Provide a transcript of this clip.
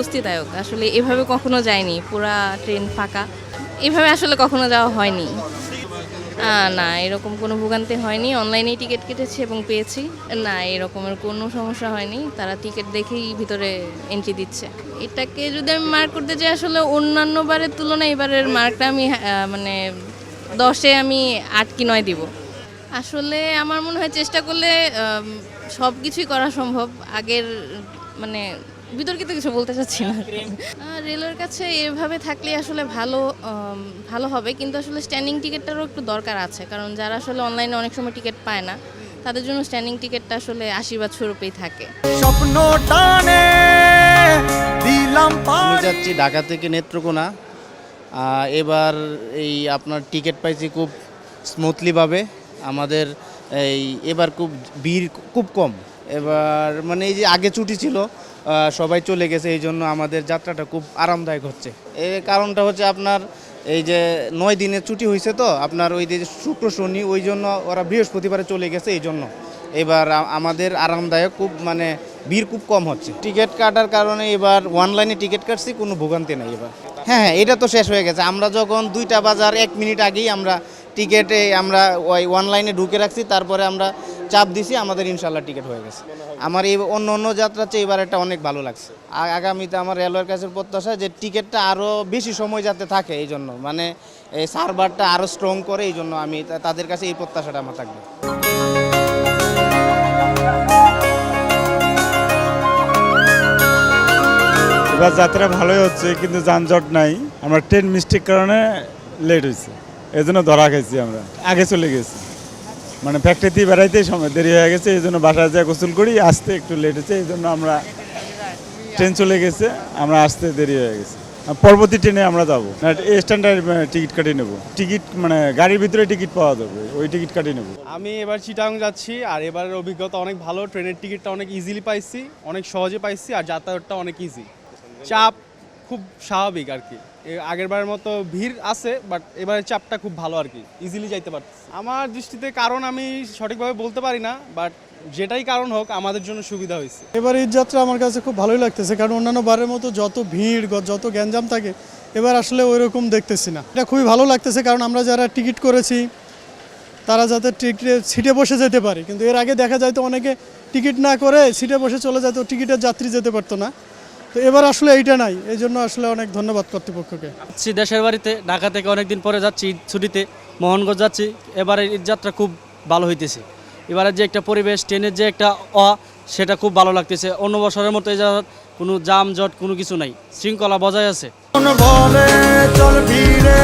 স্বস্তিদায়ক। আসলে এভাবে কখনো যায়নি, পুরা ট্রেন ফাঁকা। এভাবে আসলে কখনো যাওয়া হয়নি। না, এরকম কোনো ভোগান্তি হয়নি। অনলাইনেই টিকিট কেটেছি এবং পেয়েছি। না, এরকমের কোনো সমস্যা হয়নি। তারা টিকিট দেখেই ভিতরে এন্ট্রি দিচ্ছে। এটাকে যদি আমি মার্ক করতে চাই আসলে অন্যান্য বারের তুলনায় এবারের মার্কটা আমি মানে দশে আমি আট কি নয় দিব। আসলে আমার মনে হয় চেষ্টা করলে সব কিছুই করা সম্ভব। আগের মানে বিতর্কিত কিছু বলতে চাচ্ছি না। রেলের কাছে এভাবে থাকলে আসলে ভালো ভালো হবে কিন্তু আসলে স্ট্যান্ডিং টিকিটটারও একটু দরকার আছে কারণ যারা আসলে অনলাইনে অনেক সময় টিকিট পায় না তাদের জন্য স্ট্যান্ডিং টিকিটটা আসলে আশীর্বাদ স্বরূপেই থাকে। স্বপ্ন টানে দিলাম আমি যাচ্ছি ঢাকা থেকে নেত্রকোনা। এবার এই আপনার টিকিট পাইছি খুব স্মুথলিভাবে আমাদের এই এবার খুব ভিড় খুব কম। এবার মানে এই যে আগে ছুটি ছিল সবাই চলে গেছে, এই জন্য আমাদের যাত্রাটা খুব আরামদায়ক হচ্ছে। এর কারণটা হচ্ছে আপনার এই যে নয় দিনের ছুটি হয়েছে তো, আপনার ওই যে শুক্র, শনি, ওই জন্য ওরা বৃহস্পতিবারে চলে গেছে, এই জন্য। এবার আমাদের আরামদায়ক খুব মানে ভিড় খুব কম হচ্ছে। টিকিট কাটার কারণে এবার অনলাইনে টিকিট কাটছি, কোনো ভোগান্তি নাই এবার। হ্যাঁ হ্যাঁ এটা তো শেষ হয়ে গেছে। আমরা যখন দুইটা বাজার এক মিনিট আগেই আমরা টিকেটে আমরা ওই অনলাইনে ঢুকে রাখছি, তারপরে আমরা চাপ দিছি, আমাদের ইনশাল্লাহ টিকিট হয়ে গেছে। আমার এই অন্য অন্য যাত্রার চেয়ে এবার এটা অনেক ভালো লাগছে। আগামীতে আমার রেলওয়ের কাছে প্রত্যাশা যে টিকিটটা আরও বেশি সময় যাতে থাকে এই জন্য। মানে এই সার্ভারটা আরও স্ট্রং করে এই জন্য আমি তাদের কাছে এই প্রত্যাশাটা আমার থাকবে। এবার যাত্রা ভালোই হচ্ছে, কিন্তু যানজট নাই। আমরা ট্রেন মিস্টেক কারণে লেট হয়েছে। এই জন্য ধরা খেয়েছি আমরা। আগে চলে গেছি। মানে ফ্যাক্টরিতে বেড়াইতেই সময় দেরি হয়ে গেছে এই জন্য বাসায় যা গোসল করি, আসতে একটু লেট হয়েছে এই জন্য আমরা ট্রেন চলে গেছে, আমরা আসতে দেরি হয়ে গেছে। পরবর্তী ট্রেনে আমরা যাব। স্ট্যান্ডার্ড টিকিট কাটিয়ে নেব। টিকিট মানে গাড়ির ভিতরে টিকিট পাওয়া যাবে, ওই টিকিট কাটিয়ে নেব। আমি এবার চিটাং যাচ্ছি, আর এবারের অভিজ্ঞতা অনেক ভালো ট্রেনের টিকিটটা অনেক ইজিলি পাইছি, অনেক সহজে পাইছি, আর যাতায়াতটা অনেক ইজি চাপ খুব স্বাভাবিক আর কি। আগেরবারের মতো ভিড় আছে বাট এবারে চাপটা খুব ভালো আর কি। ইজিলি যাইতে পারছি আমার দৃষ্টিতে কারণ আমি সঠিকভাবে বলতে পারি না বাট যেটাই কারণ হোক আমাদের জন্য সুবিধা হয়েছে। এবার এই যাত্রা আমার কাছে খুব ভালোই লাগতেছে কারণ অন্যান্য বারের মতো যত ভিড় যত গ্যাঞ্জাম থাকে এবার আসলে ওই রকম দেখতেছি না। এটা খুবই ভালো লাগতেছে কারণ আমরা যারা টিকিট করেছি তারা যাতে টিকিটে সিটে বসে যেতে পারে। কিন্তু এর আগে দেখা যায় তো অনেকে টিকিট না করে সিটে বসে চলে যেত টিকিটের যাত্রী যেতে পারতো না। তো এবার আসলে এইটা নাই এই জন্য আসলে অনেক ধন্যবাদ কর্তৃপক্ষকে। যাচ্ছি দেশের বাড়িতে ঢাকা থেকে অনেকদিন পরে যাচ্ছি ঈদ ছুটিতে মোহনগঞ্জ যাচ্ছি এবারে ঈদ যাত্রা খুব ভালো হইতেছে। এবারে যে একটা পরিবেশ ট্রেনের যে একটা অ সেটা খুব ভালো লাগতেছে। অন্য বছরের মতো এই যাওয়ার কোনো জাম জট কোনো কিছু নাই। শৃঙ্খলা বজায় আছে। বলে চল ফিরে